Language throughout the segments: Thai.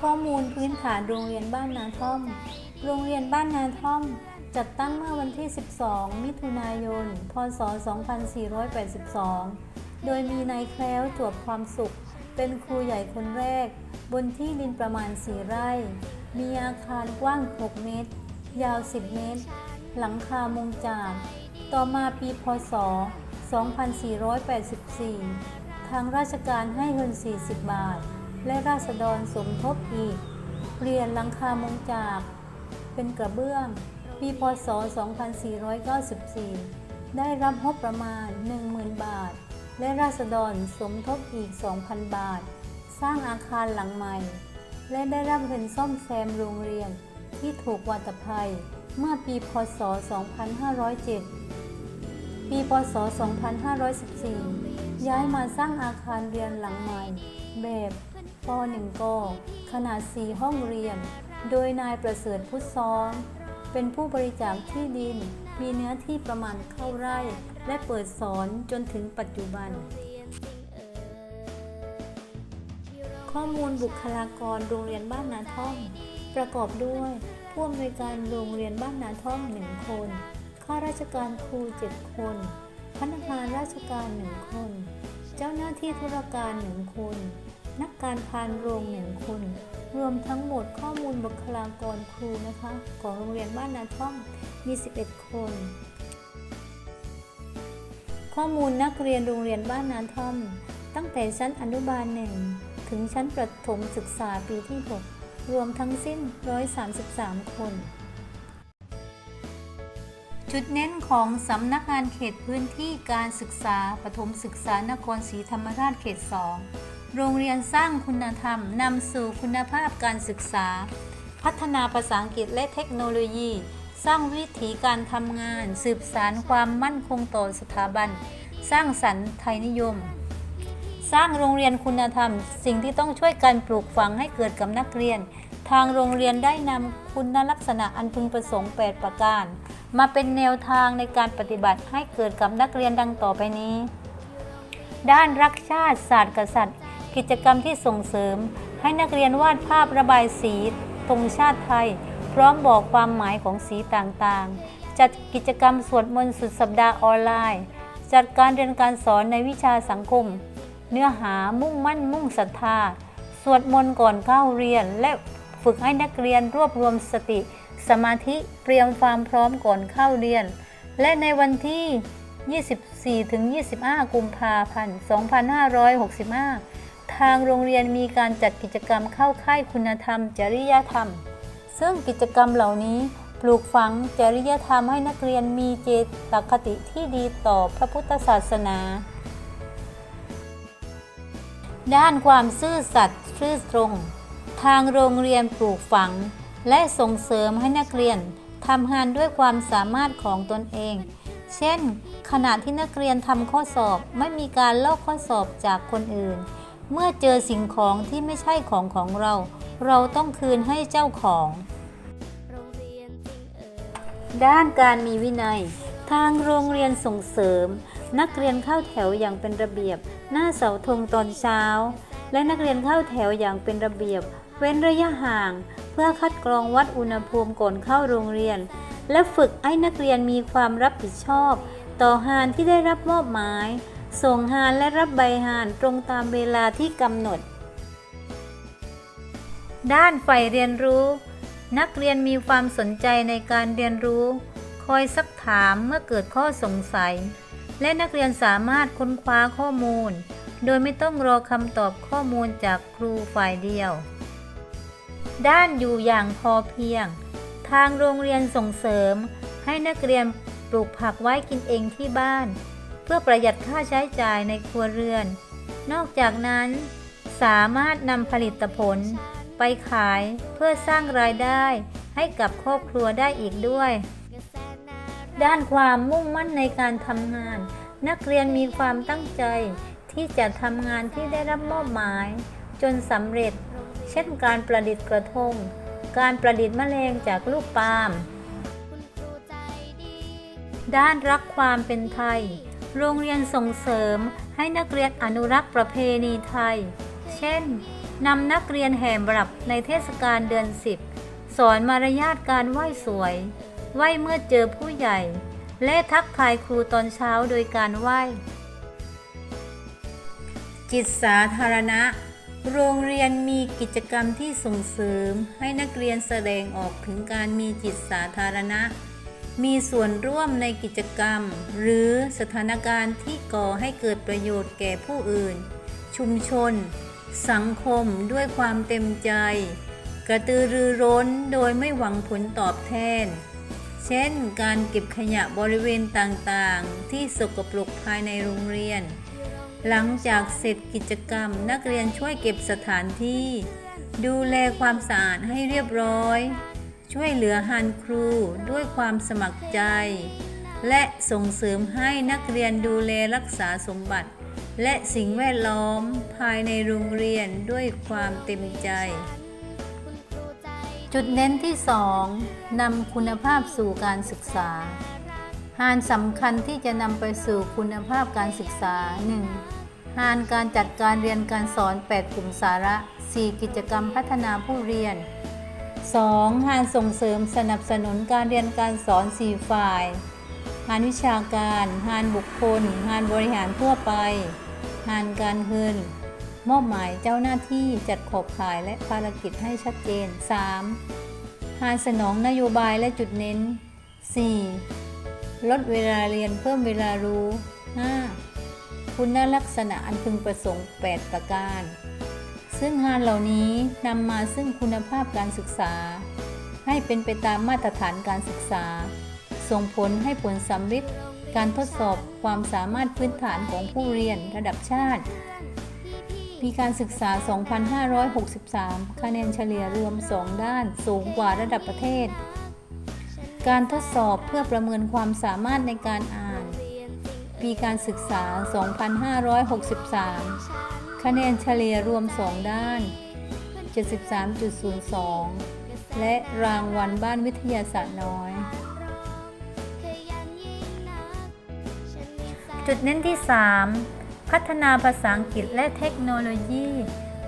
ข้อมูลพื้นฐานโรงเรียนบ้านนาท่อม โรงเรียนบ้านนาท่อม จัดตั้งเมื่อวันที่ 12 มิถุนายน พศ 2482 โดยมีนายแคล้วจวบความสุข เป็นครูใหญ่คนแรก บนที่ดินประมาณ 4 ไร่ มีอาคารกว้าง 6 เมตร ยาว 10 เมตร หลังคามุงจาก ต่อมาปีพศ 2484 ทางราชการให้เงิน 40 บาท และราษฎรสมทบอีก เปลี่ยนหลังคามุงจาก เป็นกระเบื้อง ปีพศ 2494 ได้รับงบประมาณ 10,000 บาท และราษฎรสมทบอีก 2,000 บาท สร้างอาคารหลังใหม่ และได้รับเงินซ่อมแซมโรงเรียนที่ถูกวัตภัยเมื่อปีพศ 2507 ปีพศ 2514 ย้ายมาสร้างอาคารเรียนหลังใหม่แบบ ป .1 กขนาด 4 ห้องเรียน โดยนายประเสริฐพุทธซ้อนเป็นผู้บริจาคที่ดิน มีเนื้อที่ประมาณเข้าไร่ และเปิดสอนจนถึงปัจจุบัน ข้อมูลบุคลากรโรงเรียนบ้านนาท่อม ประกอบด้วยผู้อำนวยการโรงเรียนบ้านนาท่อมหนึ่งคน ข้าราชการครูเจ็ดคน พนักงานราชการหนึ่งคน เจ้าหน้าที่ธุรการหนึ่งคน นักการพานโรงหนึ่งคน รวมทั้งหมดข้อมูลบุคลากรครูนะคะ ของโรงเรียนบ้านนาท่อมมี 11 คน ข้อมูลนักเรียนโรงเรียนบ้านนาท่อม ตั้งแต่ชั้นอนุบาลหนึ่งถึงชั้นประถมศึกษาปีที่ 6 รวมทั้งสิ้น 133 คนจุดเน้นของสำนักงานเขตพื้นที่การศึกษาปฐมศึกษานครศรีธรรมราชเขต 2 โรงเรียนสร้างคุณธรรมนำสู่คุณภาพการศึกษา พัฒนาภาษาอังกฤษและเทคโนโลยี สร้างวิถีการทำงาน สืบสารความมั่นคงต่อสถาบัน สร้างสรรค์ไทยนิยม สร้างโรงเรียนคุณธรรม สิ่งที่ต้องช่วยกันปลูกฝังให้เกิดกับนักเรียน ทางโรงเรียนได้นำคุณลักษณะอันพึงประสงค์ 8 ประการ มาเป็นแนวทางในการปฏิบัติให้เกิดกับนักเรียนดังต่อไปนี้ ด้านรักชาติศาสตร์กษัตริย์ กิจกรรมที่ส่งเสริม ให้นักเรียนวาดภาพระบายสีธงชาติไทย พร้อมบอกความหมายของสีต่างๆ จัดกิจกรรมสวดมนต์สุดสัปดาห์ออนไลน์ จัดการเรียนการสอนในวิชาสังคม เนื้อหามุ่งมั่นมุ่งศรัทธา สวดมนต์ก่อนเข้าเรียน และฝึกให้นักเรียนรวบรวมสติ สมาธิเตรียมความพร้อมก่อนเข้าเรียน และในวันที่ 24-25 กุมภาพันธ์ 2565 ทางโรงเรียนมีการจัดกิจกรรมเข้าค่ายคุณธรรม จริยธรรม ซึ่งกิจกรรมเหล่านี้ปลูกฝังจริยธรรมให้นักเรียนมีเจตคติที่ดีต่อพระพุทธศาสนา ด้านความซื่อสัตย์ซื่อตรง ทางโรงเรียนปลูกฝัง และส่งเสริมให้นักเรียนทำงานด้วยความสามารถของตนเอง เช่น ขณะที่นักเรียนทำข้อสอบไม่มีการลอกข้อสอบจากคนอื่น เมื่อเจอสิ่งของที่ไม่ใช่ของของเรา เราต้องคืนให้เจ้าของ ด้านการมีวินัย ทางโรงเรียนส่งเสริม นักเรียนเข้าแถวอย่างเป็นระเบียบ หน้าเสาธงตอนเช้า และนักเรียนเข้าแถวอย่างเป็นระเบียบ เว้นระยะห่าง เพื่อคัดกรองวัดอุณหภูมิก่อนเข้าโรงเรียน และฝึกให้นักเรียนมีความรับผิดชอบ ต่อหานที่ได้รับมอบหมาย ส่งหานและรับใบหานตรงตามเวลาที่กำหนด ด้านฝ่ายเรียนรู้ นักเรียนมีความสนใจในการเรียนรู้ คอยซักถามเมื่อเกิดข้อสงสัย และนักเรียนสามารถค้นคว้าข้อมูล โดยไม่ต้องรอคำตอบข้อมูลจากครูฝ่ายเดียว ด้านอยู่อย่างพอเพียง ทางโรงเรียนส่งเสริมให้นักเรียนปลูกผักไว้กินเองที่บ้าน พื่อประหยัดค่าใช้จ่ายในครัวเรือน นอกจากนั้น สามารถนำผลิตผลไปขายเพื่อสร้างรายได้ให้กับครอบครัวได้อีกด้วย ด้านความมุ่งมั่นในการทำงาน นักเรียนมีความตั้งใจที่จะทำงานที่ได้รับมอบหมาย จนสำเร็จ เช่นการประดิษฐ์กระทง การประดิษฐ์แมลงจากลูกปาล์มด้านรักความเป็นไทย โรงเรียนส่งเสริมให้นักเรียนอนุรักษ์ประเพณีไทย เช่นนำนักเรียนแห่บรับในเทศกาลเดือนสิบสอนมารยาทการไหว้สวย ไหว้เมื่อเจอผู้ใหญ่ และทักทายครูตอนเช้าโดยการไหว้ จิตสาธารณะ โรงเรียนมีกิจกรรมที่ส่งเสริม ให้นักเรียนแสดงออกถึงการมีจิตสาธารณะ มีส่วนร่วมในกิจกรรม หรือสถานการณ์ที่ก่อให้เกิดประโยชน์แก่ผู้อื่น ชุมชน สังคมด้วยความเต็มใจ กระตือรือร้นโดยไม่หวังผลตอบแทน เช่น การเก็บขยะบริเวณต่างๆ ที่สกปรกภายในโรงเรียน หลังจากเสร็จกิจกรรมนักเรียนช่วยเก็บสถานที่ ดูแลความสะอาดให้เรียบร้อย ช่วยเหลือฮันครูด้วยความสมัครใจ และส่งเสริมให้นักเรียนดูแลรักษาสมบัติ และสิ่งแวดล้อมภายในโรงเรียนด้วยความเต็มใจ จุดเน้นที่ 2 นำคุณภาพสู่การศึกษาหานสำคัญที่จะนำไปสู่คุณภาพการศึกษา 1. หานการจัดการเรียนการสอน 8 กลุ่มสาระ 4 กิจกรรมพัฒนาผู้เรียน 2. หานส่งเสริมสนับสนุนการเรียนการสอน 4 ฝ่ายหานวิชาการหานบุคคลหานบริหารทั่วไปหานการเงิน มอบหมายเจ้าหน้าที่จัดขอบข่ายและภารกิจให้ชัดเจน 3. หานสนองนโยบายและจุดเน้น 4. ลดเวลาเรียนเพิ่มเวลารู้ 5. คุณลักษณะอันพึงประสงค์ 8 ประการ ซึ่งงานเหล่านี้นำมาซึ่งคุณภาพการศึกษา ให้เป็นไปตามมาตรฐานการศึกษา ส่งผลให้ผลสำเร็จการทดสอบความสามารถพื้นฐานของผู้เรียนระดับชาติปีการศึกษา 2563 คะแนนเฉลี่ยรวม 2 ด้านสูงกว่าระดับประเทศ การทดสอบเพื่อประเมินความสามารถในการอ่าน ปีการศึกษา 2563 คะแนนเฉลี่ยรวม 2 ด้าน 73.02 และรางวัลบ้านวิทยาศาสตร์น้อย จุดเน้นที่ 3 พัฒนาภาษาอังกฤษและเทคโนโลยี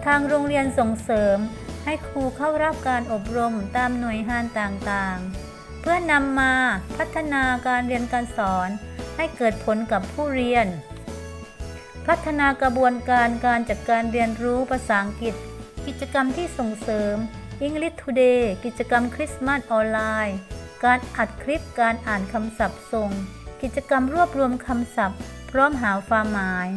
ทางโรงเรียนส่งเสริมให้ครูเข้ารับการอบรมตามหน่วยงานต่างๆ เพื่อนำมาพัฒนาการเรียนการสอนให้เกิดผลกับผู้เรียน พัฒนากระบวนการการจัดการเรียนรู้ภาษาอังกฤษ กิจกรรมที่ส่งเสริม English Today กิจกรรมคริสต์มาสออนไลน์ การอัดคลิปการอ่านคำศัพท์ส่ง กิจกรรมรวบรวมคำศัพท์ พร้อมหาความหมาย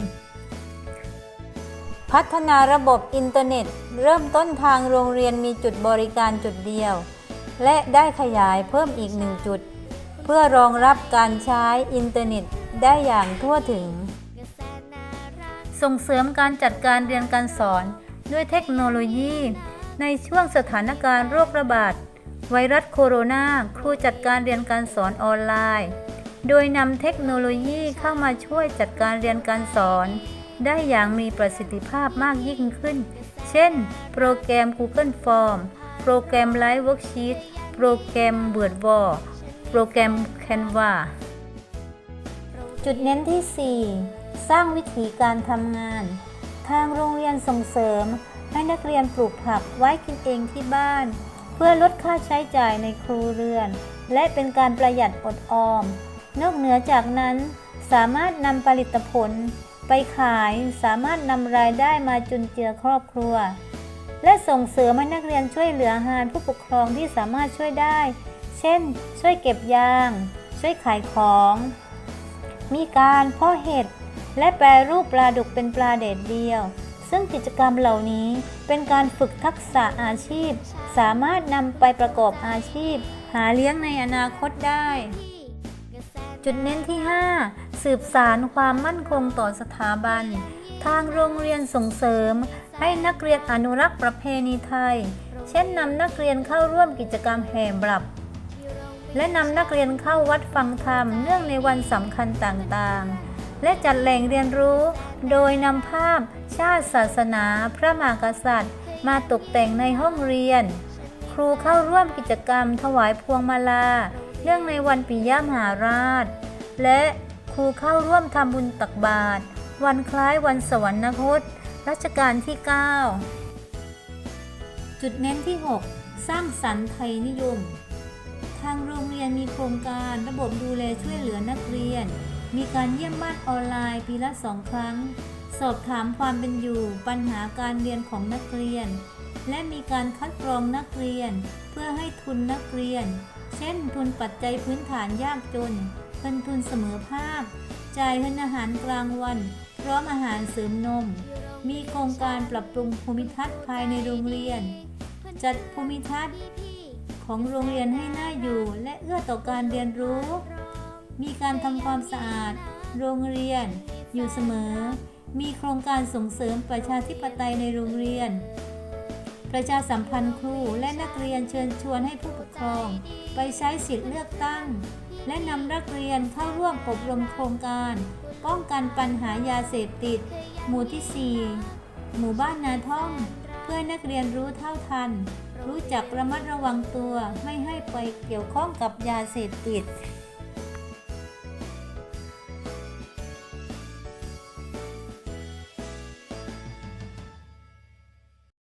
พัฒนาระบบอินเทอร์เน็ต เริ่มต้นทางโรงเรียนมีจุดบริการจุดเดียว และได้ขยายเพิ่มอีกหนึ่งจุด เพื่อรองรับการใช้อินเทอร์เน็ตได้อย่างทั่วถึง ส่งเสริมการจัดการเรียนการสอนด้วยเทคโนโลยี ในช่วงสถานการณ์โรคระบาดไวรัสโคโรนาครูจัดการเรียนการสอนออนไลน์ โดยนำเทคโนโลยีเข้ามาช่วยจัดการเรียนการสอน ได้อย่างมีประสิทธิภาพมากยิ่งขึ้น เช่น โปรแกรม Google Form โปรแกรม Live Worksheet โปรแกรม WordWall โปรแกรม Canva จุดเน้นที่ 4 สร้างวิธีการทำงาน ทางโรงเรียนส่งเสริม ให้นักเรียนปลูกผักไว้กินเองที่บ้าน เพื่อลดค่าใช้จ่ายในครัวเรือน และเป็นการประหยัดอดออม นอกเหนือจากนั้นสามารถนำผลิตผลไปขายสามารถนำรายได้มาจุนเจือครอบครัว และส่งเสริมให้นักเรียนช่วยเหลือหารผู้ปกครองที่สามารถช่วยได้ เช่น ช่วยเก็บยาง ช่วยขายของ มีการเพาะเห็ด และแปรรูปปลาดุกเป็นปลาเด็ดเดียว ซึ่งกิจกรรมเหล่านี้เป็นการฝึกทักษะอาชีพ สามารถนำไปประกอบอาชีพ หาเลี้ยงในอนาคตได้ จุดเน้นที่ 5 สืบสารความมั่นคงต่อสถาบัน ทางโรงเรียนส่งเสริม ให้นักเรียนอนุรักษ์ประเพณีไทย เช่นนำนักเรียนเข้าร่วมกิจกรรมแห่บลับและนำนักเรียนเข้าวัดฟังธรรมเนื่องในวันสำคัญต่างๆ และจัดแหล่งเรียนรู้ โดยนำภาพ ชาติศาสนา พระมหากษัตริย์ มาตกแต่งในห้องเรียน ครูเข้าร่วมกิจกรรมถวายพวงมาลา เนื่องในวันปิยมหาราช และครูเข้าร่วมทำบุญตักบาตรวันคล้ายวันสวรรคตรัชกาลที่ 9 จุดเน้นที่ 6 สร้างสรรค์ไทยนิยม ทางโรงเรียนมีโครงการระบบดูแลช่วยเหลือนักเรียน มีการเยี่ยมบ้านออนไลน์ปีละสองครั้ง สอบถามความเป็นอยู่ ปัญหาการเรียนของนักเรียน และมีการคัดกรองนักเรียน เพื่อให้ทุนนักเรียน เช่น ทุนปัจจัยพื้นฐานยากจนเงินทุนเสมอภาค จ่ายเงินอาหารกลางวัน พร้อมอาหารเสริมนม มีโครงการปรับปรุงภูมิทัศน์ภายในโรงเรียน จัดภูมิทัศน์ของโรงเรียนให้น่าอยู่และเอื้อต่อการเรียนรู้ มีการทำความสะอาด โรงเรียน อยู่เสมอ มีโครงการส่งเสริมประชาธิปไตยในโรงเรียน ประชาสัมพันธ์ครูและนักเรียนเชิญชวนให้ผู้ปกครอง ไปใช้สิทธิเลือกตั้ง และนำนักเรียนเข้าร่วมอบรมโครงการ ป้องกันปัญหายาเสพติด หมู่ที่ 4 หมู่บ้านนาท่อง เพื่อนักเรียนรู้เท่าทันรู้จักระมัดระวังตัวไม่ให้ไปเกี่ยวข้องกับยาเสพติด